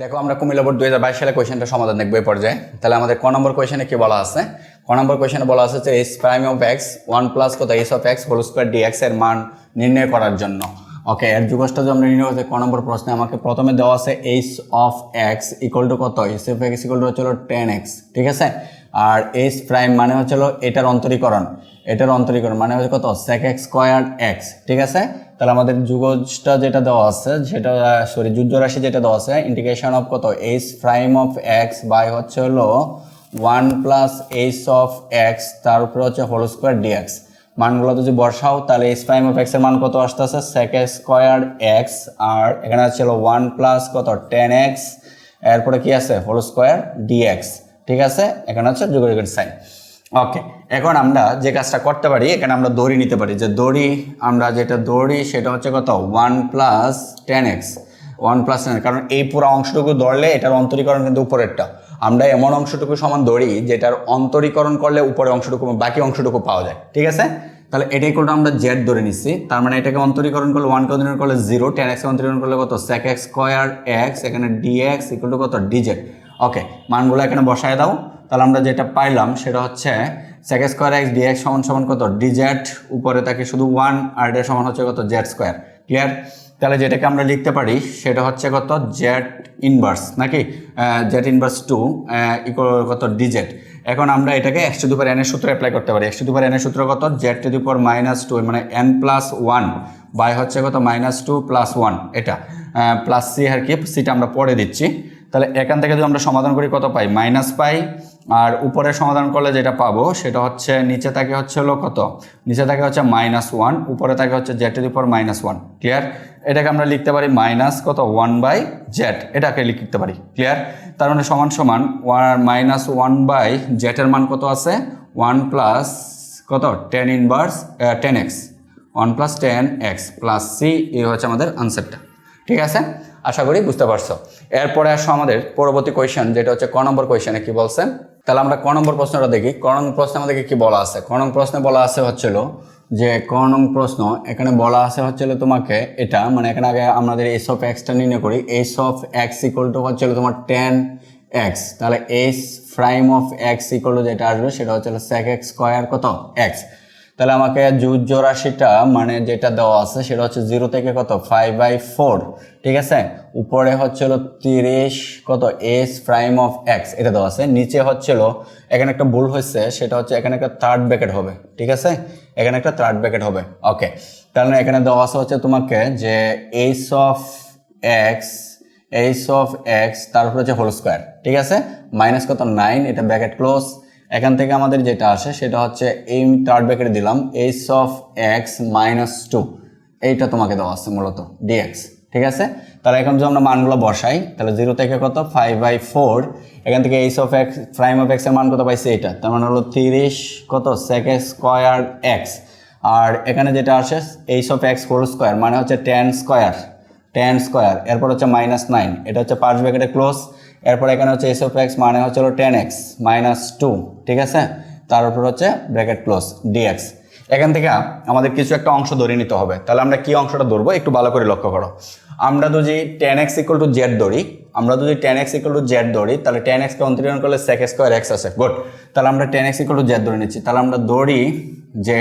দেখো, আমরা কুমিল্লা বোর্ড দুই হাজার বাইশ সালে কোয়েশনটা সমাধান দেখব এই পর্যায়ে। তাহলে আমাদের ক নম্বর কোয়েশনে কি বলা আছে? ক নম্বর কোয়েশনে বলা আছে যে S prime of X one plus কত? S of X whole square D এক্সের মান নির্ণয় করার জন্য। ওকে এর যুগসটা যদি আমরা নির্ণয় করতে ক নম্বর প্রশ্নে আমাকে প্রথমে দেওয়া আছে H of X equal to কত? S of X equal to হচ্ছিল টেন এক্স ঠিক আছে? আর এইচ প্রাইম মানে হচ্ছিল এটার অন্তরীকরণ। এটার অন্তরীকরণ মানে হচ্ছে কত? সেক এক্স স্কোয়ার এক্স ঠিক আছে? তাহলে আমাদের যুগজটা যেটা দেওয়া আছে সেটা সরি যুদ্ধ রাশি যেটা দেওয়া আছে ইন্টিগ্রেশন অফ কত? H prime of X by হচ্ছে হলো one plus H of X তার উপরে হচ্ছে হোল স্কোয়ার ডিএক্স মানগুলো যদি বসাও, তাহলে এইচ প্রাইম অফ এক্সের মান কত আসতেছে? সেক স্কোয়ার এক্স আর এখানে আছে হলো ওয়ান প্লাস কত? টেন এক্স এরপরে কি আছে? হোল স্কোয়ার ডিএক্স ঠিক আছে? এখানে হচ্ছে যুগের সাইন ওকে এখন আমরা যে কাজটা করতে পারি, এখানে আমরা দড়ি নিতে পারি। যে দড়ি, আমরা যেটা দড়ি সেটা হচ্ছে কত? One plus tan X. One plus tan কারণ এই পুরো অংশটুকু দৌড়লে এটার অন্তরীকরণ কিন্তু উপরেরটা। আমরা এমন অংশটুকু সমান দড়ি যেটার অন্তরীকরণ করলে উপরের অংশটুকু বাকি অংশটুকু পাওয়া যায়। ঠিক আছে? তাহলে এটাই করলে আমরা জেড ধরে নিচ্ছি। তার মানে এটাকে অন্তরীকরণ করলে ওয়ানকে অন্তরীকরণ করলে জিরো, টেন এক্স অন্তরীকরণ করলে কত? সেক এক্স স্কোয়ার এক্স এখানে ডিএক্স ইকুয়াল টু কত? ডিজেড ওকে মানগুলো এখানে বসায় দাও। তাহলে আমরা যেটা পাইলাম সেটা হচ্ছে সেক স্কোয়ার এক্স ডিএক্স সমান সমান কত? ডিজেড উপরে থাকে শুধু ওয়ান আর এটা সমান হচ্ছে কত? জেড স্কোয়ার ক্লিয়ার তাহলে যেটাকে আমরা লিখতে পারি সেটা হচ্ছে কত? জেড ইনভার্স নাকি? জেড ইনভার্স টু কত? ডিজেড এখন আমরা এটাকে এক্স টু দুপার এনের সূত্র অ্যাপ্লাই করতে পারি। এক্স টু দুপার এনের সূত্র কত? জেড টু দুপার মাইনাস টু মানে এন প্লাস ওয়ান বাই হচ্ছে কত? মাইনাস টু প্লাস ওয়ান এটা। প্লাস সি আর কি সিটা আমরা পরে দিচ্ছি। তাহলে এখান থেকে যদি আমরা সমাধান করি, কত পাই? মাইনাস পাই। আর উপরে সমাধান করলে যেটা পাবো সেটা হচ্ছে, নিচে থাকে হচ্ছে হলো কত? নিচে থাকে হচ্ছে মাইনাস ওয়ান উপরে থাকে হচ্ছে জেটের উপর মাইনাস ওয়ান ক্লিয়ার এটাকে আমরা লিখতে পারি মাইনাস কত? ওয়ান বাই জেট এটাকে লিখতে পারি ক্লিয়ার তার মানে সমান সমান ওয়ান মাইনাস ওয়ান বাই জেটের মান কত আছে? ওয়ান প্লাস কত? Tan inverse tan X one plus tan X plus C এই হচ্ছে আমাদের আনসারটা ঠিক আছে? আশা করি বুঝতে পারছ। এরপরে আসো আমাদের পরবর্তী কোয়েশন যেটা হচ্ছে ক নম্বর কোয়েশনে কি বলছে? তাহলে আমরা ক নম্বর প্রশ্নটা দেখি। ক নম্বর প্রশ্নে আমাদেরকে কি বলা আছে? ক নম্বর প্রশ্নে বলা আছে হচ্ছিল যে, ক নম্বর প্রশ্ন, এখানে বলা আছে হচ্ছিল তোমাকে এটা মানে এখানে আগে আমাদের এস অফ এক্সটা নির্ণয় করি। S of X equal to হচ্ছিল তোমার টেন এক্স তাহলে S prime of X equal যেটা আসবে, সেটা হচ্ছে সেক এক্স স্কোয়ার কত? এক্স তাহলে আমাকে যুদ্ধ রাশিটা মানে যেটা দেওয়া আছে, সেটা হচ্ছে জিরো থেকে কত? ফাইভ বাই ফোর ঠিক আছে? উপরে হচ্ছিল তিরিশ, কত? এস প্রাইম অফ এক্স এটা দেওয়া আছে। নিচে হচ্ছিল এখানে একটা ভুল হয়েছে, সেটা হচ্ছে এখানে একটা থার্ড ব্যাকেট হবে, ঠিক আছে? এখানে একটা থার্ড ব্যাকেট হবে ওকে তাহলে এখানে দেওয়া আছে হচ্ছে তোমাকে যে H of X H of X তারপর হচ্ছে হোল স্কোয়ার ঠিক আছে? মাইনাস কত? নাইন এটা ব্যাকেট ক্লোজ এখান থেকে আমাদের যেটা আসে, সেটা হচ্ছে এই থার্ড ব্যাকেটে দিলাম H of X minus two এইটা তোমাকে দেওয়া আছে মূলত ডিএক্স ঠিক আছে? তাহলে এখন যদি আমরা মানগুলো বসাই, তাহলে জিরো থেকে কত? ফাইভ বাই ফোর এখান থেকে H of X prime of এক্সের মান কত পাইছে? এটা। তার মানে হলো তিরিশ, কত? সেক স্কোয়ার এক্স আর এখানে যেটা আসে H of X whole square মানে হচ্ছে টেন স্কোয়ার টেন স্কোয়ার এরপর হচ্ছে মাইনাস নাইন এটা হচ্ছে পাঁচ ব্যাকেটে ক্লোজ এরপর এখানে হচ্ছে এস অফ এক্স মানে হচ্ছে হলো টেন এক্স মাইনাস টু ঠিক আছে? তার উপর হচ্ছে ব্র্যাকেট ক্লোজ ডিএক্স এখান থেকে আমাদের কিছু একটা অংশ ধরে নিতে হবে। তাহলে আমরা কি অংশটা ধরবো? একটু ভালো করে লক্ষ্য করো। আমরা যদি tan X equal to Z ধরি, আমরা যদি tan X equal to Z ধরি, তাহলে টেন এক্সকে অন্তরীকরণ করলে সেক স্কোয়ার এক্স আছে। গুড তাহলে আমরা tan X equal to Z ধরে নিচ্ছি। তাহলে আমরা ধরি যে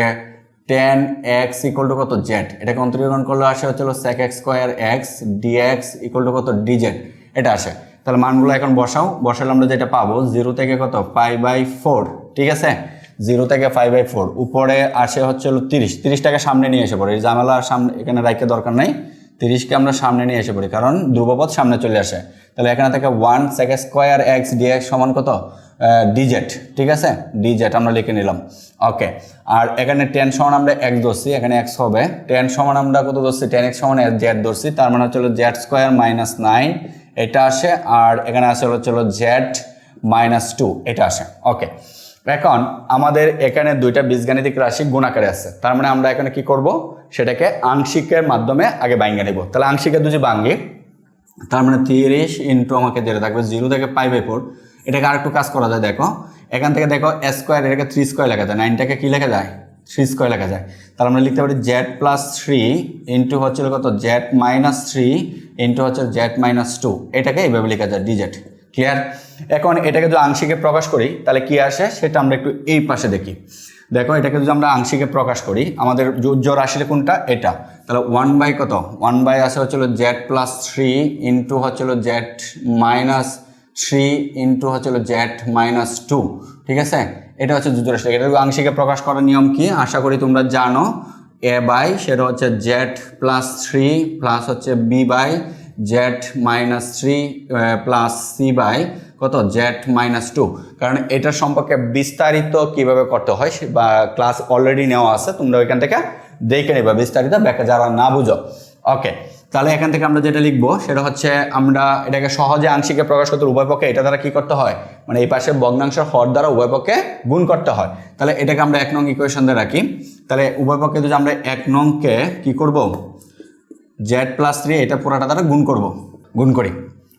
টেন এক্স ইকুয়াল টু কত জেড এটাকে অন্তরীকরণ করলে আসে হচ্ছে sec X square X D X equal to কত ডিজেড এটা আসে। তাহলে মানগুলো এখন বসাও। বসালে আমরা যেটা পাবো জিরো থেকে কত? ফাইভ বাই ফোর ঠিক আছে? জিরো থেকে ফাইভ বাই ফোর উপরে আসে হচ্ছে হলো তিরিশ। তিরিশটাকে সামনে নিয়ে এসে পড়ে। এই জামেলা সামনে এখানে রাখতে দরকার নেই। তিরিশকে আমরা সামনে নিয়ে এসে পড়ি, কারণ ধ্রুবপথ সামনে চলে আসে। তাহলে এখানে থেকে one sec square x dx সমান কত? ডিজেট ঠিক আছে? ডিজেট আমরা লিখে নিলাম। ওকে আর এখানে টেন সমান আমরা এক্স ধরছি, এখানে এক্স হবে। টেন সমান আমরা কত ধরছি? টেন এক্স সমান জেড ধরছি, তার মানে হচ্ছে জেড স্কোয়ার মাইনাস নাইন এটা আসে, আর এখানে আসে হলো জেড মাইনাস টু, এটা আসে। ওকে, এখন আমাদের এখানে দুইটা বীজগাণিতিক রাশি গুণাকারে আছে। তার মানে আমরা এখানে কি করব? সেটাকে আংশিকের মাধ্যমে আগে বাইঙ্গা নেব। তাহলে আংশিকের দুজি ভাঙ্গি তার মানে তিরিশ ইন্টু আমাকে যেটা থাকবে জিরো থেকে পাই বাই ফোর, এটাকে আরেকটু কাজ করা যায়, দেখো। এখান থেকে দেখো স্কোয়ার, এটাকে থ্রি স্কোয়ার লেখা যায়। নাইনটাকে কী লেখা যায়? থ্রি স্কোয়ার লেখা যায়। তাহলে আমরা লিখতে পারি জেড প্লাস থ্রি ইন্টু হচ্ছে কত? জেড মাইনাস থ্রি ইন্টু হচ্ছে জেড মাইনাস টু এটাকে এইভাবে লেখা যায় ডিজেড ক্লিয়ার এখন এটাকে যদি আংশিকে প্রকাশ করি, তাহলে কি আসে? সেটা আমরা একটু এই পাশে দেখি। দেখো, এটাকে যদি আমরা আংশিকে প্রকাশ করি, আমাদের জোর রাশিটা কোনটা? এটা। তাহলে ওয়ান বাই কত? ওয়ান বাই আসে হচ্ছিল জেড প্লাস থ্রি ইন্টু হচ্ছিল জেড মাইনাস থ্রি ইন্টু হচ্ছিল জেড মাইনাস টু ঠিক আছে? এটা হচ্ছে রাশি এটা আংশিকে প্রকাশ করার নিয়ম কি? আশা করি তোমরা জানো। এ বাই সেটা হচ্ছে জেড প্লাস থ্রি প্লাস হচ্ছে b by z minus three plus c by কত? জেড মাইনাস টু কারণ এটার সম্পর্কে বিস্তারিত কীভাবে করতে হয় বা ক্লাস অলরেডি নেওয়া আছে, তোমরা ওইখান থেকে দেখে নেবে। বিস্তারিত ব্যাখ্যা যারা না বুঝো। ওকে তাহলে এখান থেকে আমরা যেটা লিখব সেটা হচ্ছে আমরা এটাকে সহজে আংশিকে প্রকাশ করতে উভয় পক্ষে এটা দ্বারা কি করতে হয়? মানে এই পাশে ভগ্নাংশের হর দ্বারা উভয় পক্ষে গুণ করতে হয়। তাহলে এটাকে আমরা এক নং ইকুয়েশন দিয়ে রাখি। তাহলে উভয় পক্ষে যদি আমরা এক নংকে কি করব? জেড প্লাস থ্রি এটা পুরাটা দ্বারা গুণ করব। গুণ করি।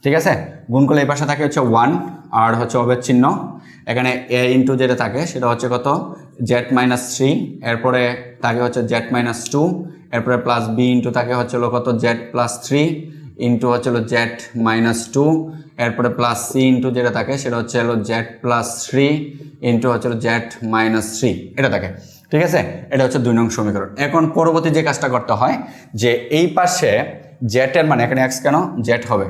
ঠিক আছে? গুণ করলে এই পাশে থাকে হচ্ছে ওয়ান আর হচ্ছে অবের চিহ্ন। এখানে এ ইন্টু যেটা থাকে, সেটা হচ্ছে কত? জেড মাইনাস থ্রি এরপরে থাকে হচ্ছে জেড মাইনাস টু এরপরে প্লাস বি ইন্টু থাকে হচ্ছে হলো কত? জেড প্লাস থ্রি ইন্টু হচ্ছে হলো জেড মাইনাস টু এরপরে প্লাস সি ইন্টু যেটা থাকে সেটা হচ্ছে হলো জেড প্লাস থ্রি ইন্টু হচ্ছে জেড মাইনাস থ্রি এটা থাকে ঠিক আছে? এটা হচ্ছে দুই নং সমীকরণ। এখন পরবর্তী যে কাজটা করতে হয়, যে এই পাশে জেটের মান এখানে এক্স কেন? জেট হবে।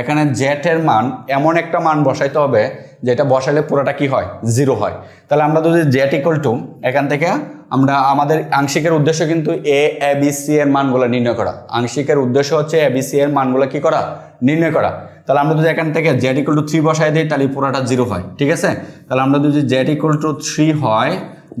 এখানে জেটের মান এমন একটা মান বসাইতে হবে, যেটা বসালে পুরোটা কি হয়? জিরো হয়। তাহলে আমরা যদি জেট ইকুয়াল টু এখান থেকে আমরা আমাদের আংশিকের উদ্দেশ্য কিন্তু এ এ বি সি এর মানগুলো নির্ণয় করা। আংশিকের উদ্দেশ্য হচ্ছে এ বি সি এর মানগুলো কি করা? নির্ণয় করা। তাহলে আমরা যদি এখান থেকে জেড ইকুয়াল টু থ্রি বসাই দিই, তাহলে পুরোটা জিরো হয়। ঠিক আছে? তাহলে আমরা যদি জেড ইকুয়াল টু থ্রি হয়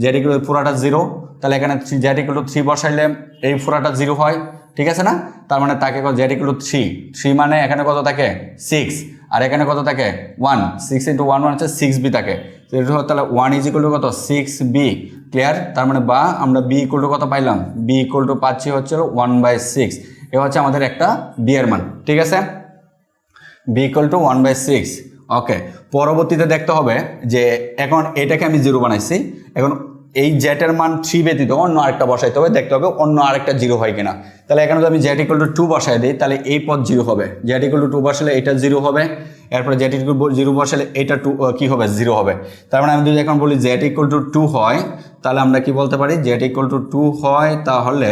জেড ইকুয়াল পুরোটা জিরো তাহলে এখানে জেড ইকুয়াল টু থ্রি বসাইলে এই পুরাটা জিরো হয়। ঠিক আছে না? তার মানে তাকে z equal to three three মানে এখানে কত থাকে? সিক্স আর এখানে কত থাকে? One six into one one হচ্ছে সিক্স বি থাকে। তাহলে ওয়ান ইজ ইকুয়াল টু কত? সিক্স বি ক্লিয়ার তার মানে বা আমরা বি ইকুয়াল টু কত পাইলাম? বি ইকুয়াল টু পাচ্ছি হচ্ছে ওয়ান বাই সিক্স এ হচ্ছে আমাদের একটা বি এর মান। ঠিক আছে? B equal to one by six okay পরবর্তীতে দেখতে হবে যে এখন এটাকে আমি জিরো বানাইছি। এখন এই জেটের মান থ্রি ব্যতীত অন্য আরেকটা বসাইতে হবে, দেখতে হবে অন্য আরেকটা জিরো হয় কিনা। তাহলে এখানে যদি আমি জেট ইকুয়াল টু টু বসাই দিই, তাহলে এই পদ জিরো হবে। জেট ইকুয়াল টু টু বসালে এটা জিরো হবে, এরপরে জেট ইকুয়াল জিরো বসালে এটা টু কী হবে? জিরো হবে। তার মানে আমি যদি এখন বলি জেট ইকুয়াল টু টু হয়, তাহলে আমরা কি বলতে পারি? জেট ইকুয়াল টু টু হয় তাহলে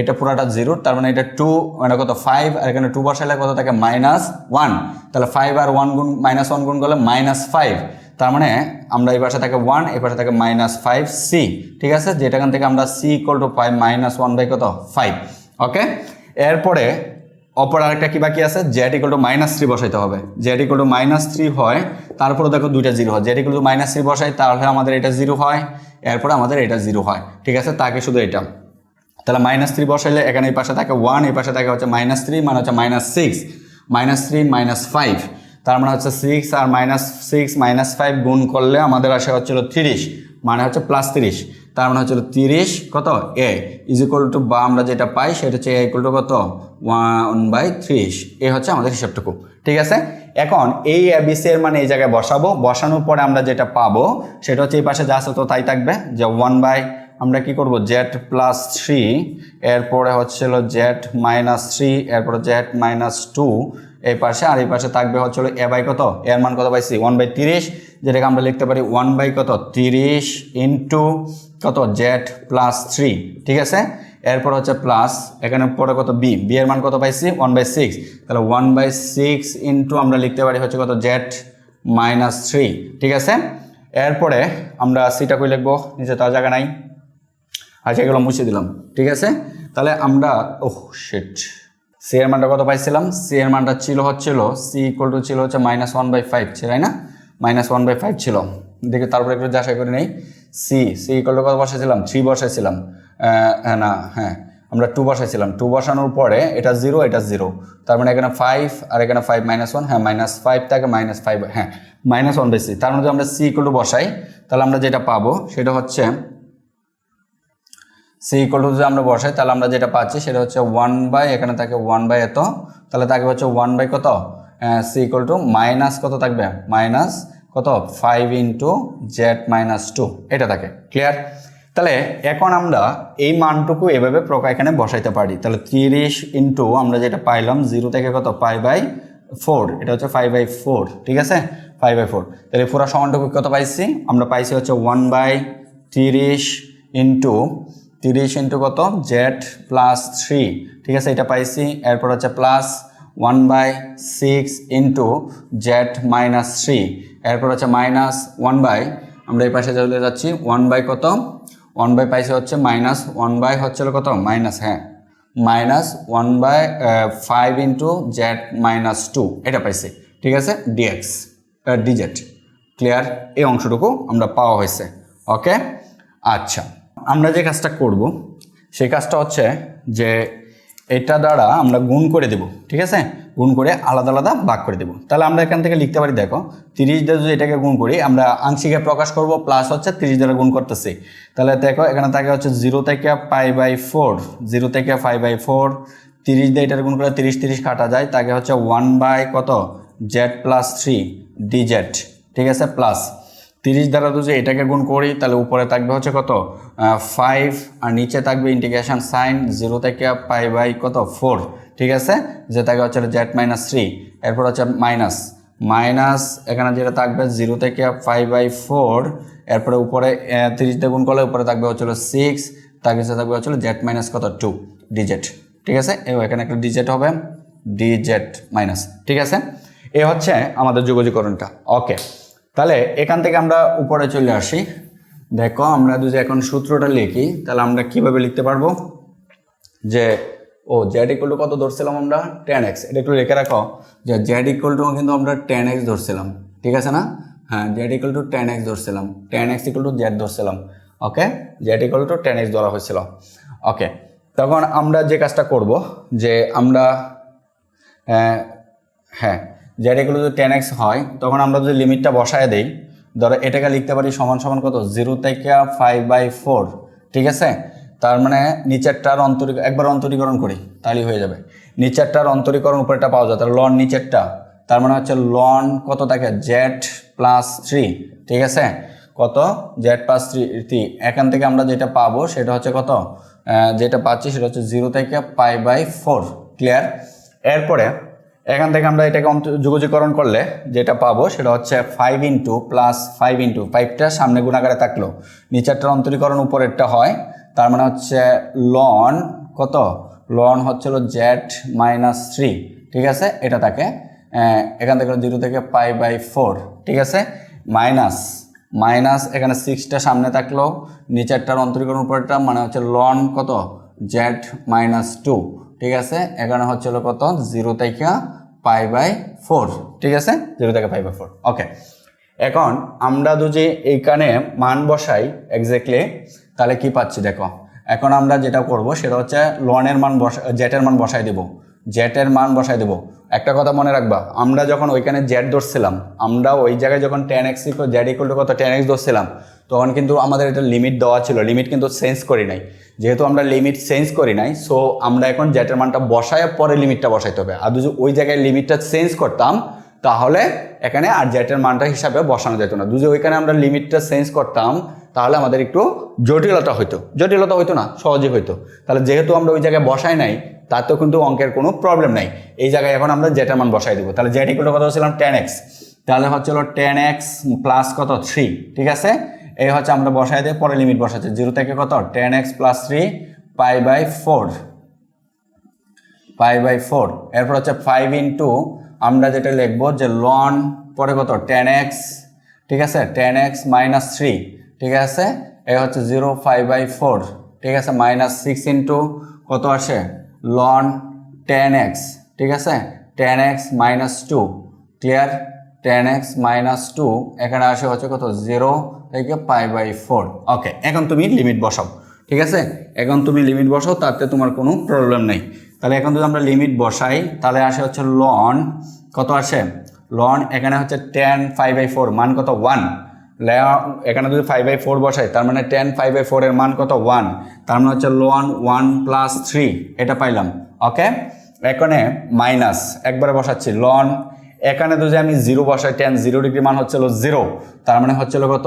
এটা পুরাটা জিরো তার মানে এটা টু মানে কত? ফাইভ আর এখানে টু বসালে কত থাকে? মাইনাস ওয়ান তাহলে ফাইভ আর ওয়ান গুণ মাইনাস ওয়ান গুণ করলে মাইনাস ফাইভ তার মানে আমরা এই পাশে থাকে ওয়ান এই পাশে থাকে মাইনাস ফাইভ সি ঠিক আছে? যেটাখান থেকে আমরা c equal to five minus one by কত? ফাইভ ওকে এরপরে অপর আরেকটা কি বাকি আছে? Z equal to minus three বসাইতে হবে। Z equal to minus three হয়, তারপরে দেখো দুইটা জিরো হয়। Z equal to minus three বসাই, তাহলে আমাদের এটা জিরো হয়। এরপরে আমাদের এটা জিরো হয়, ঠিক আছে? তাকে শুধু এটা। তাহলে মাইনাস থ্রি বসাইলে এখানে এই পাশে থাকে ওয়ান এই পাশে থাকে হচ্ছে মাইনাস থ্রি মানে হচ্ছে minus six minus three minus five তার মানে হচ্ছে সিক্স আর মাইনাস সিক্স মাইনাস ফাইভ গুণ করলে আমাদের আসে হচ্ছিল তিরিশ মানে হচ্ছে প্লাস তিরিশ। তার মানে হচ্ছিল তিরিশ, কত? এ ইজ ইকুয়াল টু বা আমরা যেটা পাই সেটা হচ্ছে এ ইকুয়াল টু কত? ওয়ান বাই ত্রিশ এ হচ্ছে আমাদের হিসাবটুকু, ঠিক আছে? এখন এই এবিসি এর মানে এই জায়গায় বসাবো। বসানোর পরে আমরা যেটা পাবো সেটা হচ্ছে এই পাশে যা আছে তো তাই থাকবে, যে ওয়ান বাই আমরা কি করব? জেড প্লাস থ্রি এরপরে হচ্ছিল জেড মাইনাস থ্রি এরপরে জেড মাইনাস টু এই পাশে, আর এই পাশে থাকবে হচ্ছিল এ বাই কত? এর মান কত পাইছি? ওয়ান বাই তিরিশ। যেটাকে আমরা লিখতে পারি ওয়ান বাই কত? তিরিশ ইন্টু কত? জেড প্লাস থ্রি ঠিক আছে? এরপর হচ্ছে প্লাস এখানে পরে কত? বি বি এর মান কত পাইছি? ওয়ান বাই সিক্স তাহলে ওয়ান বাই সিক্স ইন্টু আমরা লিখতে পারি হচ্ছে কত? জেড মাইনাস থ্রি ঠিক আছে? এরপরে আমরা সিটা কই লিখব? নিচে তার জায়গা নাই। আচ্ছা এগুলো মুছে দিলাম। ঠিক আছে? তাহলে আমরা, ওহ শিট সি এর মানটা কত পাইছিলাম? সি এর মানটা ছিল হচ্ছিল সি ইকুয়াল টু ছিল হচ্ছে মাইনাস ওয়ান বাই ফাইভ ছিল, তাই না? মাইনাস ওয়ান বাই ফাইভ ছিল। দেখে তারপরে একটু যাচাই করে নেই। সি সি ইকুয়াল টু কত বসাইছিলাম? থ্রি বসাইছিলাম। হ্যাঁ না হ্যাঁ আমরা টু বসাইছিলাম। টু বসানোর পরে এটা জিরো এটা জিরো তার মানে এখানে ফাইভ আর এখানে ফাইভ মাইনাস ওয়ান হ্যাঁ মাইনাস ফাইভ থাকে মাইনাস ফাইভ হ্যাঁ মাইনাস ওয়ান বাই সি তার মধ্যে আমরা সি ইকুয়াল টু বসাই, তাহলে আমরা যেটা পাবো, সেটা হচ্ছে সি ইকুয়াল টু যদি আমরা বসাই, তাহলে আমরা যেটা পাচ্ছি সেটা হচ্ছে ওয়ান বাই এখানে থাকে ওয়ান বাই এত, তাহলে থাকে হচ্ছে ওয়ান বাই কত? সি ইকুয়াল টু মাইনাস কত থাকবে? মাইনাস কত? Five into z minus two এটা থাকে ক্লিয়ার তাহলে এখন আমরা এই মানটুকু এভাবে প্রকা এখানে বসাইতে পারি। তাহলে তিরিশ ইন্টু আমরা যেটা পাইলাম জিরো থেকে কত? পাই বাই ফোর এটা হচ্ছে ফাইভ বাই ফোর ঠিক আছে? ফাইভ বাই ফোর তাহলে পুরো সমানটুকু কত পাইছি? আমরা পাইছি হচ্ছে ওয়ান বাই তিরিশ ইন্টু তিরিশ ইন্টু কত? জেড প্লাস থ্রি ঠিক আছে, এটা পাইছি। এরপর হচ্ছে plus one by six into z minus three এরপর হচ্ছে মাইনাস ওয়ান বাই আমরা এই পাশে চলে যাচ্ছি। ওয়ান বাই কত? ওয়ান বাই পাইছে হচ্ছে মাইনাস ওয়ান বাই হচ্ছে কত? মাইনাস হ্যাঁ। Minus one by five into z minus two এটা পাইছি। ঠিক আছে? ডিএক্স ডিজেট ক্লিয়ার এই অংশটুকু আমরা পাওয়া হয়েছে। ওকে আচ্ছা। আমরা যে কাজটা করব, সেই কাজটা হচ্ছে যে এটা দ্বারা আমরা গুণ করে দেব, ঠিক আছে? গুণ করে আলাদা আলাদা ভাগ করে দেব। তাহলে আমরা এখান থেকে লিখতে পারি, দেখো, তিরিশ দ্বারা যদি এটাকে গুণ করি, আমরা আংশিকে প্রকাশ করব প্লাস হচ্ছে তিরিশ দ্বারা গুণ করতেছি। তাহলে দেখো, এখানে থাকে হচ্ছে জিরো থেকে পাই বাই ফোর জিরো থেকে ফাইভ বাই ফোর তিরিশ দিয়ে এটার গুণ করে তিরিশ তিরিশ কাটা যায়, তাকে হচ্ছে ওয়ান বাই কত? Z plus three d z ঠিক আছে? প্লাস তিরিশ দ্বারা যদি এটাকে গুণ করি, তাহলে উপরে থাকবে হচ্ছে কত? ফাইভ আর নিচে থাকবে ইন্টিগ্রেশন সাইন জিরো থেকে পাই বাই কত? ফোর ঠিক আছে? যে থাকে হচ্ছে জেড মাইনাস থ্রি এরপর হচ্ছে মাইনাস মাইনাস এখানে যেটা থাকবে জিরো থেকে ফাইভ বাই ফোর এরপরে উপরে তিরিশ দিয়ে গুণ করলে উপরে থাকবে হচ্ছিল সিক্স তার কাছে থাকবে হচ্ছিল জেড মাইনাস কত? টু ডিজেট ঠিক আছে? এখানে একটা ডিজেট হবে ডিজেট মাইনাস ঠিক আছে? এ হচ্ছে আমাদের যোগাযোগকরণটা ওকে তাহলে এখান থেকে আমরা উপরে চলে আসি। দেখো, আমরা যদি এখন সূত্রটা লিখি, তাহলে আমরা কীভাবে লিখতে পারব? যে, ও জেড ইকুয়াল টু কত ধরছিলাম আমরা? টেন এক্স এটা একটু লিখে রাখো। যে জেড ইকুয়াল টু কিন্তু আমরা টেন এক্স ধরছিলাম। ঠিক আছে না? হ্যাঁ z equal to ten x ধরছিলাম। Ten x equal to z ধরছিলাম। Okay z equal to ten x ধরা হয়েছিল। ওকে তখন আমরা যে কাজটা করব, যে আমরা হ্যাঁ z equal to ten x হয়, তখন আমরা যদি লিমিটটা বসায় দেই, ধরো এটাকে লিখতে পারি সমান সমান কত? জিরো থেকে ফাইভ বাই ফোর ঠিক আছে? তার মানে নিচেরটার অন্তরী একবার অন্তরীকরণ করি, তাহলেই হয়ে যাবে। নিচেরটার অন্তরীকরণ উপরেরটা পাওয়া যায়, তাহলে লন নিচেরটা, তার মানে হচ্ছে লন কত থাকে? জেড প্লাস থ্রি ঠিক আছে? কত? জেড প্লাস থ্রি এখান থেকে আমরা যেটা পাবো, সেটা হচ্ছে কত? যেটা পাচ্ছি সেটা হচ্ছে জিরো থেকে পাই বাই ফোর ক্লিয়ার এরপরে এখান থেকে আমরা এটাকে যোগাযোগকরণ করলে যেটা পাবো সেটা হচ্ছে five into plus five into ফাইভটা সামনে গুণাকারে থাকল। নিচেরটার অন্তরীকরণ উপরেরটা হয়, তার মানে হচ্ছে লন কত? লন হচ্ছিল জেড মাইনাস থ্রি ঠিক আছে? এটা থাকে এখান থেকে জিরো থেকে পাই বাই ফোর ঠিক আছে? মাইনাস মাইনাস এখানে সিক্সটা সামনে থাকল, নিচেরটার অন্তরীকরণ উপরেরটা মানে হচ্ছে লন কত? জেড মাইনাস টু ঠিক আছে? এখানে হচ্ছিল কত জিরো থেকে পাই বাই ফোর ঠিক আছে? জিরো থেকে পাই বাই ফোর ওকে এখন আমরা যদি এইখানে মান বসাই এক্স্যাক্টলি তাহলে কি পাচ্ছি দেখো? এখন আমরা যেটা করব, সেটা হচ্ছে লনের মান বসা জেটের মান বসাই দেব। জেটের মান বসাই দেব। একটা কথা মনে রাখবা, আমরা যখন ওইখানে জেড ধরছিলাম, আমরা ওই জায়গায় যখন ten x z equal to কত? টেন এক্স ধরছিলাম তখন কিন্তু আমাদের এটা লিমিট দেওয়া ছিল। লিমিট কিন্তু চেঞ্জ করি নাই। যেহেতু আমরা লিমিট চেঞ্জ করি নাই সো আমরা এখন জ্যাটের মানটা বসায় পরে লিমিটটা বসাইতে হবে। আর যদি ওই জায়গায় লিমিটটা চেঞ্জ করতাম, তাহলে এখানে আর জ্যাটের মানটা হিসাবে বসানো যেত না। যদি ওইখানে আমরা লিমিটটা চেঞ্জ করতাম, তাহলে আমাদের একটু জটিলতা হইতো। জটিলতা হইতো না সহজে হইতো। তাহলে যেহেতু আমরা ওই জায়গায় বসাই নাই, তাতেও কিন্তু অঙ্কের কোনো প্রবলেম নাই। এই জায়গায় এখন আমরা জেটের মান বসাই দেবো। তাহলে জেট ইকুয়াল কত ছিলাম টেন এক্স তাহলে হচ্ছিল টেন এক্স প্লাস কত? থ্রি ঠিক আছে? এই হচ্ছে আমরা বসাই দিয়ে পরে লিমিট বসাচ্ছি। জিরো থেকে কত? Ten x plus three pi by four pi by four এরপর হচ্ছে ফাইভ ইন্টু আমরা যেটা লিখব যে লন পরে কত? টেন এক্স ঠিক আছে? টেন এক্স মাইনাস থ্রি ঠিক আছে? এ হচ্ছে জিরো ফাইভ বাই ফোর ঠিক আছে? মাইনাস সিক্স ইন্টু কত আসে? লন টেন এক্স ঠিক আছে? Ten x minus two clear ten x minus two এখানে আসে হচ্ছে কত? জিরো থেকে পাই বাই ফোর ওকে এখন তুমি লিমিট বসাও। ঠিক আছে? এখন তুমি লিমিট বসাও, তাতে তোমার কোনো প্রবলেম নেই। তাহলে এখন যদি আমরা লিমিট বসাই, তাহলে আসে হচ্ছে লন কত আসে? লন এখানে হচ্ছে টেন ফাইভ বাই ফোর মান কত? ওয়ান এখানে যদি ফাইভ বাই ফোর বসাই, তার মানে টেন ফাইভ বাই ফোরের মান কত? ওয়ান তার মানে হচ্ছে লন ওয়ান প্লাস থ্রি এটা পাইলাম। ওকে এখানে মাইনাস একবারে বসাচ্ছি লন এখানে তো যে আমি জিরো বসাই টেন জিরো ডিগ্রি মান হচ্ছিল জিরো। তার মানে হচ্ছিল কত?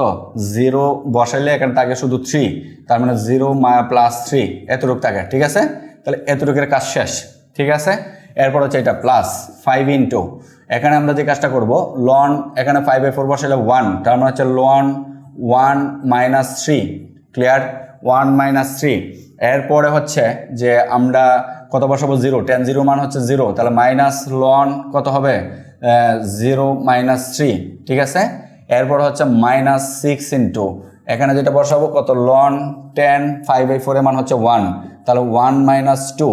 জিরো বসাইলে এখানে থাকে শুধু থ্রি তার মানে জিরো প্লাস থ্রি এতটুকু থাকে, ঠিক আছে? তাহলে এতটুকের কাজ শেষ, ঠিক আছে? এরপর হচ্ছে এটা প্লাস ফাইভ ইন্টু এখানে আমরা যে কাজটা করব লন এখানে ফাইভ বাই ফোর বসাইলে ওয়ান তার মানে হচ্ছে ln one minus three clear one minus three এরপরে হচ্ছে যে আমরা কত বসাবো? জিরো। টেন জিরো মান হচ্ছে জিরো। তাহলে মাইনাস লন কত হবে? জিরো মাইনাস থ্রি, ঠিক আছে? এরপর হচ্ছে মাইনাস সিক্স ইন্টু, এখানে যেটা বসাবো, কত? লন টেন ফাইভ বাই ফোরের মান হচ্ছে ওয়ান, তাহলে ওয়ান মাইনাস টু।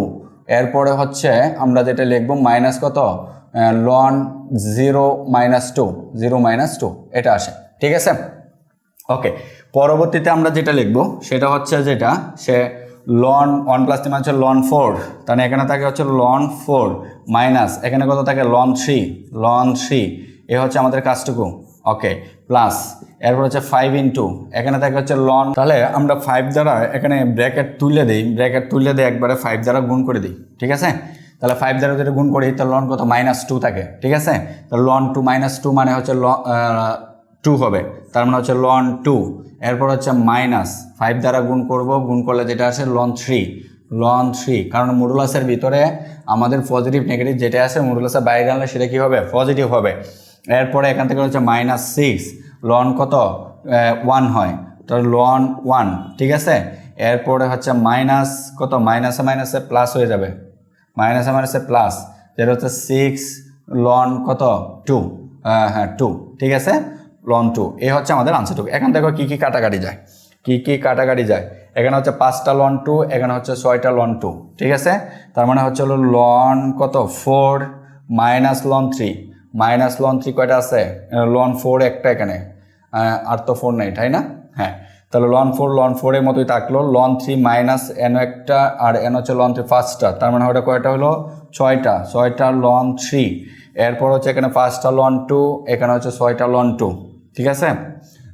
এরপরে হচ্ছে আমরা যেটা লিখব, মাইনাস কত? Ln zero minus two, zero minus two, এটা আসে, ঠিক আছে? ওকে, পরবর্তীতে আমরা যেটা লিখব, সেটা হচ্ছে যেটা? সে লন ওয়ান প্লাস মানে হচ্ছে লন ফোর তাহলে এখানে থাকে হচ্ছে লন ফোর মাইনাস এখানে কত থাকে? লন থ্রি লন থ্রি এ হচ্ছে আমাদের কাজটুকু ওকে প্লাস এরপর হচ্ছে ফাইভ ইন্টু এখানে থাকে হচ্ছে লন তাহলে আমরা ফাইভ দ্বারা এখানে ব্র্যাকেট তুলে দিই ব্র্যাকেট তুলে দিয়ে একবারে ফাইভ দ্বারা গুণ করে দিই, ঠিক আছে? তাহলে ফাইভ দ্বারা যদি গুণ করি, তাহলে লন কত? মাইনাস টু থাকে, ঠিক আছে? তাহলে লন টু মাইনাস টু মানে হচ্ছে টু হবে। তার মানে হচ্ছে লন টু এরপর হচ্ছে মাইনাস ফাইভ দ্বারা গুণ করব, গুণ করলে যেটা আসে লন থ্রি লন থ্রি কারণ মডুলাসের ভিতরে আমাদের পজিটিভ নেগেটিভ যেটা আছে মডুলাসের বাইরে আনলে সেটা কী হবে? পজিটিভ হবে। এরপরে এখান থেকে হচ্ছে মাইনাস সিক্স লন কত? ওয়ান হয়। তো লন ওয়ান ঠিক আছে? এরপরে হচ্ছে মাইনাস কত? মাইনাসে মাইনাসে প্লাস হয়ে যাবে। মাইনাসে মাইনাসে প্লাস যেটা হচ্ছে সিক্স লন কত? টু হ্যাঁ টু ঠিক আছে? লন টু এ হচ্ছে আমাদের আনসারটুকু এখান দেখো কী কী কাটাকাটি যায়। কী কী কাটাকাটি যায়? এখানে হচ্ছে পাঁচটা লন টু এখানে হচ্ছে ছয়টা লন টু ঠিক আছে? তার মানে হচ্ছে হলো লন কত? Four minus ln three minus ln three কয়টা আছে? লন ফোর একটা এখানে। আর তো ফোর নেই, তাই না? হ্যাঁ। তাহলে লন ফোর লন ফোরের মতোই থাকল। লন থ্রি মাইনাস এন একটা আর এন হচ্ছে লন থ্রি ফার্স্টটা তার মানে ওটা কয়টা হলো? ছয়টা। ছয়টা লন থ্রি এরপর হচ্ছে এখানে পাঁচটা লন টু এখানে হচ্ছে ছয়টা লন টু ঠিক আছে?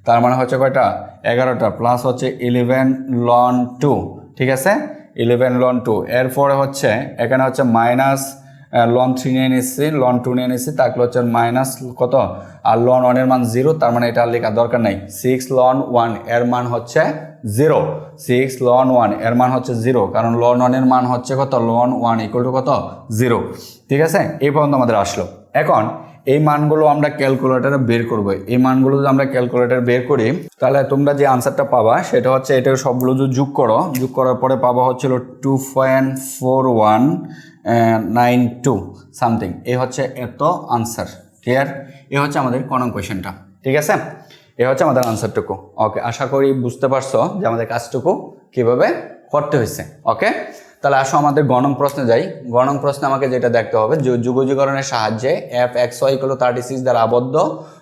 তার মানে হচ্ছে কয়টা? এগারোটা। প্লাস হচ্ছে ইলেভেন লন টু ঠিক আছে? ইলেভেন লন টু এরপরে হচ্ছে, এখানে হচ্ছে মাইনাস লন থ্রি নিয়ে নিচ্ছি লন টু নিয়ে নিচ্ছি তারপরে হচ্ছে মাইনাস কত? আর লন ওয়ানের মান জিরো তার মানে এটা লেখার দরকার নেই। সিক্স লন ওয়ানের মান হচ্ছে জিরো সিক্স লন ওয়ানের মান হচ্ছে জিরো কারণ লন ওয়ানের মান হচ্ছে কত? লন ওয়ান ইকুয়াল টু কত? জিরো ঠিক আছে? এই পর্যন্ত আমাদের আসলো। এখন এই মানগুলো আমরা ক্যালকুলেটারে বের করব। এই মানগুলো যদি আমরা ক্যালকুলেটার বের করি, তাহলে তোমরা যে আনসারটা পাবা, সেটা হচ্ছে এটা সবগুলো যদি যোগ করো, যোগ করার পরে পাবা হচ্ছিল two point four one nine two something এ হচ্ছে এত আনসার ক্লিয়ার এ হচ্ছে আমাদের কনম কোয়েশনটা ঠিক আছে? এ হচ্ছে আমাদের আনসারটুকু ওকে আশা করি বুঝতে পারছ যে আমাদের কাজটুকু কীভাবে করতে হয়েছে। ওকে তাহলে আসো আমাদের গণন প্রশ্নে যাই। গণন প্রশ্নে আমাকে যেটা দেখতে হবে যুগজীকরণের সাহায্যে f x y equal thirty six দ্বারা আবদ্ধ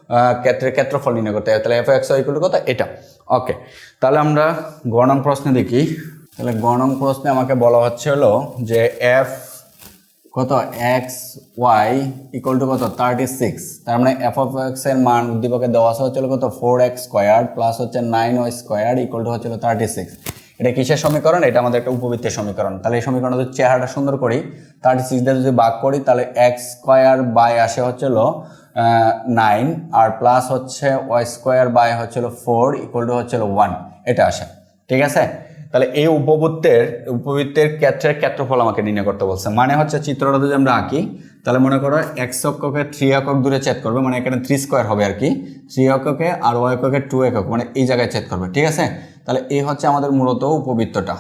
আহ, ক্ষেত্রের ক্ষেত্রফল নির্ণয় করতে হবে তাহলে এফ এক্স ওয়াই ইকুয়াল কত? এটা। ওকে তাহলে আমরা গণন প্রশ্নে দেখি। তাহলে গণন প্রশ্নে আমাকে বলা হচ্ছে হলো যে এফ কত? এক্স ওয়াই ইকুয়াল টু কত? থার্টি সিক্স তার মানে এফ অফ এক্সের মান উদ্দীপকে দেওয়া হচ্ছিল কত? ফোর এক্স স্কোয়ার প্লাস হচ্ছে nine y square equal to হচ্ছিল থার্টি সিক্স এটা কিসের সমীকরণ? এটা আমাদের একটা উপবৃত্তের সমীকরণ। তাহলে এই সমীকরণটা যদি চেহারাটা সুন্দর করি থার্টি সিক্স দিয়ে যদি বাক করি, তাহলে এক্স স্কোয়ার বাই আসে হচ্ছিল নাইন আর প্লাস হচ্ছে ওয়াই স্কোয়ার বাই হচ্ছিল ফোর ইকুয়াল টু হচ্ছিল ওয়ান এটা আসে। ঠিক আছে? তাহলে এই উপবৃত্তের উপবৃত্তের ক্ষেত্রের ক্ষেত্রফল আমাকে নির্ণয় করতে বলছে। মানে হচ্ছে চিত্রটা যদি আমরা আঁকি, তাহলে মনে করো এক্স অক্ষকে থ্রি একক দূরে চেক করবে মানে এখানে থ্রি স্কোয়ার হবে আর কি। থ্রি এককে আর ওয়াই এককে টু একক মানে এই জায়গায় চেক করবে। ঠিক আছে? তাহলে এই হচ্ছে আমাদের মূলত উপবৃত্তটা।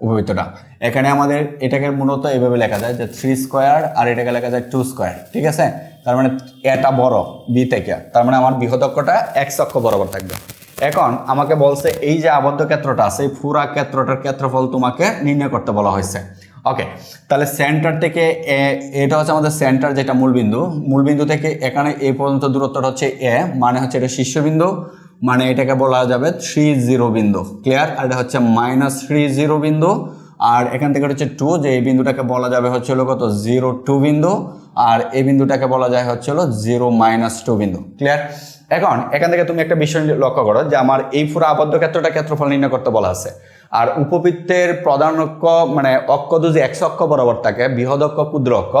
উপবৃত্তটা। এখানে আমাদের এটাকে মূলত এভাবে লেখা যায় যে থ্রি স্কোয়ার আর এটাকে লেখা যায় টু স্কোয়ার, ঠিক আছে? তার মানে এটা বড় বি থেকে। তার মানে আমার বৃহৎ অক্ষটা এক্স অক্ষ বরাবর থাকবে। এখন আমাকে বলছে এই যে আবদ্ধ ক্ষেত্রটা আছে, এই পুরা ক্ষেত্রটার ক্ষেত্রফল তোমাকে নির্ণয় করতে বলা হয়েছে। ওকে তাহলে সেন্টার থেকে এ- এটা হচ্ছে আমাদের সেন্টার যেটা মূলবিন্দু। মূলবিন্দু থেকে এখানে এই পর্যন্ত দূরত্বটা হচ্ছে এ মানে হচ্ছে এটা শীর্ষবিন্দু। মানে এটাকে বলা যাবে থ্রি জিরো বিন্দু। ক্লিয়ার আর এটা হচ্ছে মাইনাস থ্রি জিরো বিন্দু। আর এখান থেকে হচ্ছে টু যে এই বিন্দুটাকে বলা যাবে হচ্ছে হলো কত? জিরো টু বিন্দু। আর এই বিন্দুটাকে বলা যায় হচ্ছে হলো জিরো মাইনাস টু বিন্দু। ক্লিয়ার এখন, এখান থেকে তুমি একটা বিষয় লক্ষ্য করো যে আমার এই পুরো আবদ্ধ ক্ষেত্রটা ক্ষেত্রফল নির্ণয় করতে বলা আছে। আর উপবৃত্তের প্রধান অক্ষ মানে অক্ষ যদি একশো অক্ষ বরাবর থাকে, বৃহৎ অক্ষ, ক্ষুদ্র অক্ষ,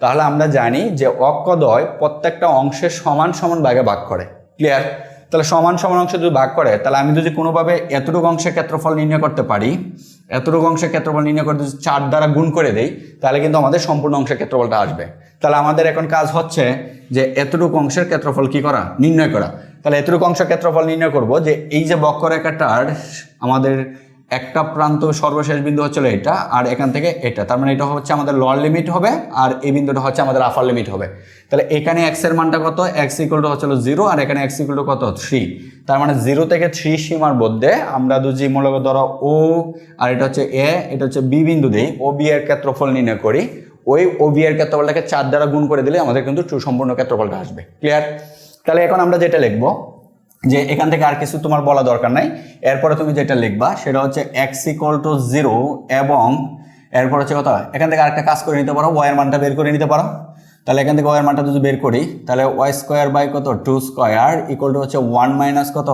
তাহলে আমরা জানি যে অক্ষদয় প্রত্যেকটা অংশের সমান সমান ভাগে ভাগ করে। ক্লিয়ার তাহলে সমান সমান অংশে যদি ভাগ করে, তাহলে আমি যদি কোনোভাবে এতটুকু অংশের ক্ষেত্রফল নির্ণয় করতে পারি, এতটুকু অংশের ক্ষেত্রফল নির্ণয় করতে যদি চার দ্বারা গুণ করে দেই, তাহলে কিন্তু আমাদের সম্পূর্ণ অংশের ক্ষেত্রফলটা আসবে। তাহলে আমাদের এখন কাজ হচ্ছে যে এতটুকু অংশের ক্ষেত্রফল কি করা? নির্ণয় করা। তাহলে এতটুকু অংশের ক্ষেত্রফল নির্ণয় করব যে এই যে বক্ররেখাটার আমাদের একটা প্রান্ত সর্বশেষ বিন্দু হচ্ছিল এটা আর এখান থেকে এটা। তার মানে এটা হচ্ছে আমাদের লোয়ার লিমিট হবে আর এই বিন্দুটা হচ্ছে আমাদের আফার লিমিট হবে। তাহলে এখানে এক্সের মানটা কত? এক্স ইকুয়াল টু হচ্ছিল জিরো আর এখানে এক্স ইকুয়াল টু কত? থ্রি তার মানে জিরো থেকে থ্রি সীমার মধ্যে আমরা দুজি মূলত ধরো ও আর এটা হচ্ছে এ এটা হচ্ছে বি বিন্দু দিই। ও বি এর ক্ষেত্রফল নির্ণয় করি। ওই ও বি এর ক্ষেত্রফলটাকে চার দ্বারা গুণ করে দিলে আমাদের কিন্তু সম্পূর্ণ ক্ষেত্রফলটা আসবে। ক্লিয়ার তাহলে এখন আমরা যেটা লিখব যে এখান থেকে আর কিছু তোমার বলা দরকার নাই। এরপরে তুমি যেটা লিখবা, সেটা হচ্ছে এক্স ইকুয়াল টু জিরো এবং এরপর হচ্ছে কথা এখান থেকে আরেকটা কাজ করে নিতে পারো ওয়াইয়ের মানটা বের করে নিতে পারো। তাহলে এখান থেকে ওয়াইয়ের মানটা যদি বের করি, তাহলে ওয়াই স্কোয়ার বাই কত? টু স্কোয়ার ইকুয়াল টু হচ্ছে ওয়ান মাইনাস কত?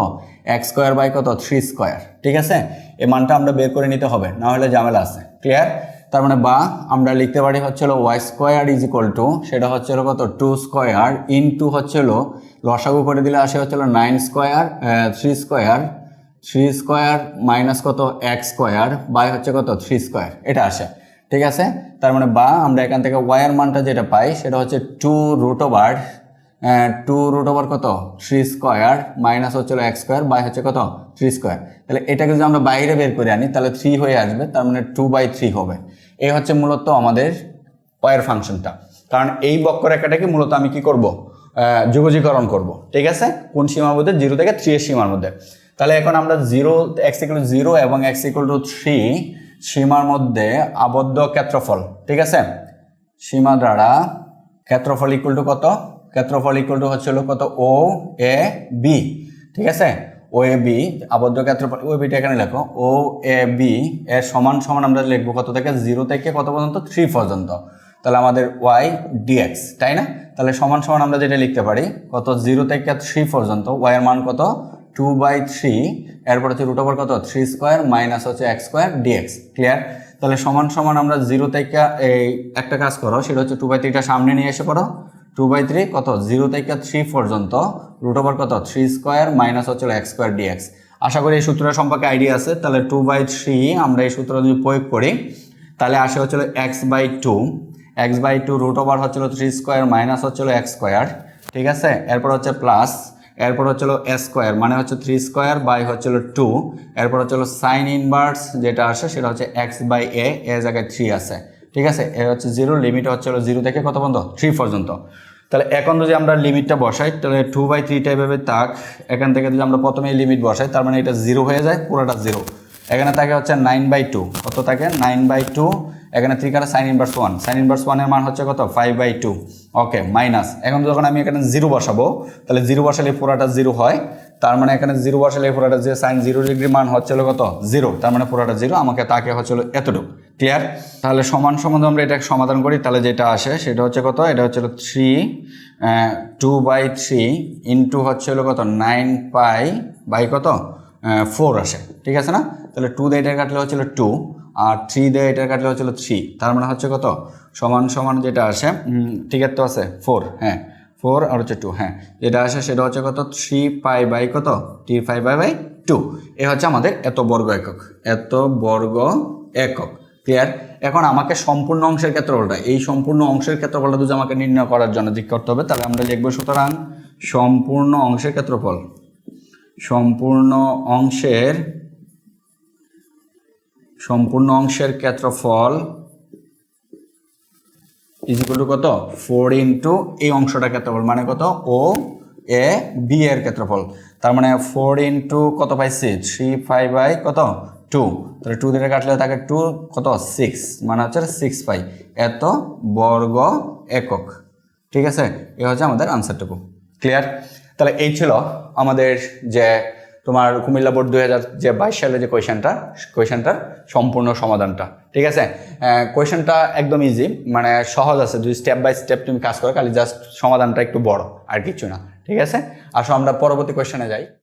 এক্স স্কোয়ার বাই কত? থ্রি স্কোয়ার ঠিক আছে? এই মানটা আমরা বের করে নিতে হবে, না হলে ঝামেলা আছে ক্লিয়ার তার মানে বা আমরা লিখতে পারি হচ্ছিল y square is equal to সেটা হচ্ছিল কত? টু স্কোয়ার ইন্টু হচ্ছিল লসাগু করে দিলে আসে হচ্ছিল nine square three square three square minus কত? এক স্কোয়ার বাই হচ্ছে কত? থ্রি স্কোয়ার এটা আসে, ঠিক আছে? তার মানে বা আমরা এখান থেকে ওয়াইয়ের মানটা যেটা পাই সেটা হচ্ছে two root over two root over কত? থ্রি স্কোয়ার মাইনাস হচ্ছিল এক স্কোয়ার বাই হচ্ছে কত? থ্রি স্কোয়ার তাহলে এটাকে যদি আমরা বাইরে বের করে আনি, তাহলে থ্রি হয়ে আসবে, তার মানে টু বাই থ্রি হবে। এই হচ্ছে মূলত আমাদের ওয়ার ফাংশনটা কারণ এই বক্ররেখাটাকে মূলত আমি কি করব? যুগজীকরণ করব। ঠিক আছে? কোন সীমার মধ্যে? জিরো থেকে থ্রি এর সীমার মধ্যে। তাহলে এখন আমরা জিরো এক্স ইকুয়াল জিরো এবং এক্স ইকুয়াল টু থ্রি সীমার মধ্যে আবদ্ধ ক্ষেত্রফল। ঠিক আছে? সীমা দ্বারা ক্ষেত্রফল ইকুয়াল টু কত? ক্ষেত্রফল ইকুয়াল টু হচ্ছিল কত? ও এ বি ঠিক আছে? ও এ বি আবদ্ধ ক্ষেত্রফল ও বিটা এখানে লেখো। ও এ বি এর সমান সমান আমরা লিখব কত থেকে? জিরো থেকে কত পর্যন্ত? থ্রি পর্যন্ত। তাহলে আমাদের ওয়াই ডিএক্স তাই না? তাহলে সমান সমান আমরা যেটা লিখতে পারি, কত জিরো থেকে থ্রি পর্যন্ত ওয়াই এর মান কত? টু বাই থ্রি এরপর হচ্ছে রুট ওভার কত? থ্রি স্কোয়ার মাইনাস হচ্ছে এক্স স্কোয়ার ডিএক্স ক্লিয়ার তাহলে সমান সমান আমরা জিরো থেকে, এই একটা কাজ করো, সেটা হচ্ছে টু বাই থ্রিটা সামনে নিয়ে এসে পড়ো। টু বাই থ্রি কত? জিরো থেকে থ্রি পর্যন্ত রুট ওভার কত? থ্রি স্কোয়ার মাইনাস হচ্ছে এক্স স্কোয়ার ডিএক্স আশা করি এই সূত্রটা সম্পর্কে আইডিয়া আছে, তাহলে টু বাই থ্রি আমরা এই সূত্র যদি প্রয়োগ করি, তাহলে আসে হচ্ছিল x by two x by two root over হচ্ছিল থ্রি স্কোয়ার মাইনাস হচ্ছিল এক্স স্কোয়ার ঠিক আছে? এরপর হচ্ছে প্লাস এরপর হচ্ছিল এ স্কোয়ার মানে হচ্ছে থ্রি স্কোয়ার বাই হচ্ছিল টু এরপর হচ্ছিল সাইন ইনভার্স যেটা আসে সেটা হচ্ছে এক্স বাই এ এ জায়গায় থ্রি আছে, ঠিক আছে? এ হচ্ছে জিরো লিমিট হচ্ছিল জিরো থেকে কত পর্যন্ত? থ্রি পর্যন্ত। তাহলে এখন যদি আমরা লিমিটটা বসাই, তাহলে টু বাই থ্রিটা এভাবে তাক, এখান থেকে যদি আমরা প্রথমেই লিমিট বসাই, তার মানে এটা জিরো হয়ে যায়, পুরোটা জিরো এখানে থাকে হচ্ছে নাইন বাই টু কত থাকে নাইন বাই টু এখানে থ্রি কাটা sine inverse one sine inverse ওয়ানের মান হচ্ছে কত? Five by two okay minus এখন যখন আমি এখানে জিরো বসাবো, তাহলে জিরো বসালে পুরোটা জিরো হয়। তার মানে এখানে জিরো বসালে পুরোটা যে সাইন জিরো ডিগ্রি মান হচ্ছিল কত? জিরো তার মানে পুরোটা জিরো আমাকে তাকে হচ্ছিল এতটুকু। ক্লিয়ার তাহলে সমান সম্বন্ধে আমরা এটা সমাধান করি, তাহলে যেটা আসে, সেটা হচ্ছে কত? এটা হচ্ছিল three two by three into হচ্ছিল কত? নাইন পাই বাই কত? ফোর আসে। ঠিক আছে না? তাহলে টু দিয়ে এটা কাটলে হচ্ছিল টু আর থ্রি দিয়ে এটা কাটলে হচ্ছিল থ্রি তার মানে হচ্ছে কত? সমান সমান যেটা আসে ঠিক তো আছে ফোর হ্যাঁ। ফোর আর হচ্ছে টু হ্যাঁ। যেটা আসে সেটা হচ্ছে কত? থ্রি পাই বাই কত? Three five by by two এ হচ্ছে আমাদের এত বর্গ একক, এত বর্গ একক। ক্লিয়ার এখন আমাকে সম্পূর্ণ অংশের ক্ষেত্রফলটা, এই সম্পূর্ণ অংশের ক্ষেত্রফলটা যদি আমাকে নির্ণয় করার জন্য ঠিক করতে হবে, তাহলে আমরা লিখব সুতরাং সম্পূর্ণ অংশের ক্ষেত্রফল, সম্পূর্ণ অংশের সম্পূর্ণ অংশের ক্ষেত্রফল ইজিকুল টু কত? ফোর ইন্টু এই অংশটা ক্ষেত্রফল। মানে কত? ও, এ, বি এর ক্ষেত্রফল। তার মানে ফোর ইন্টু কত পাইছি? থ্রি ফাইভ বাই কত? টু তাহলে টু দিয়ে কাটলে থাকে টু কত? সিক্স মানে হচ্ছে সিক্স পাই। এত বর্গ একক। ঠিক আছে? এ হচ্ছে আমাদের আনসারটুকু ক্লিয়ার তাহলে এই ছিল আমাদের যে তোমার কুমিল্লা বোর্ড দু হাজার যে বাইশ সালে যে কোয়েশনটা, কোয়েশনটার সম্পূর্ণ সমাধানটা। ঠিক আছে? কোয়েশনটা একদম ইজি মানে সহজ আছে। যদি স্টেপ বাই স্টেপ তুমি কাজ করো, খালি জাস্ট সমাধানটা একটু বড়, আর কিছু না। ঠিক আছে? আসো, আমরা পরবর্তী কোয়েশনে যাই।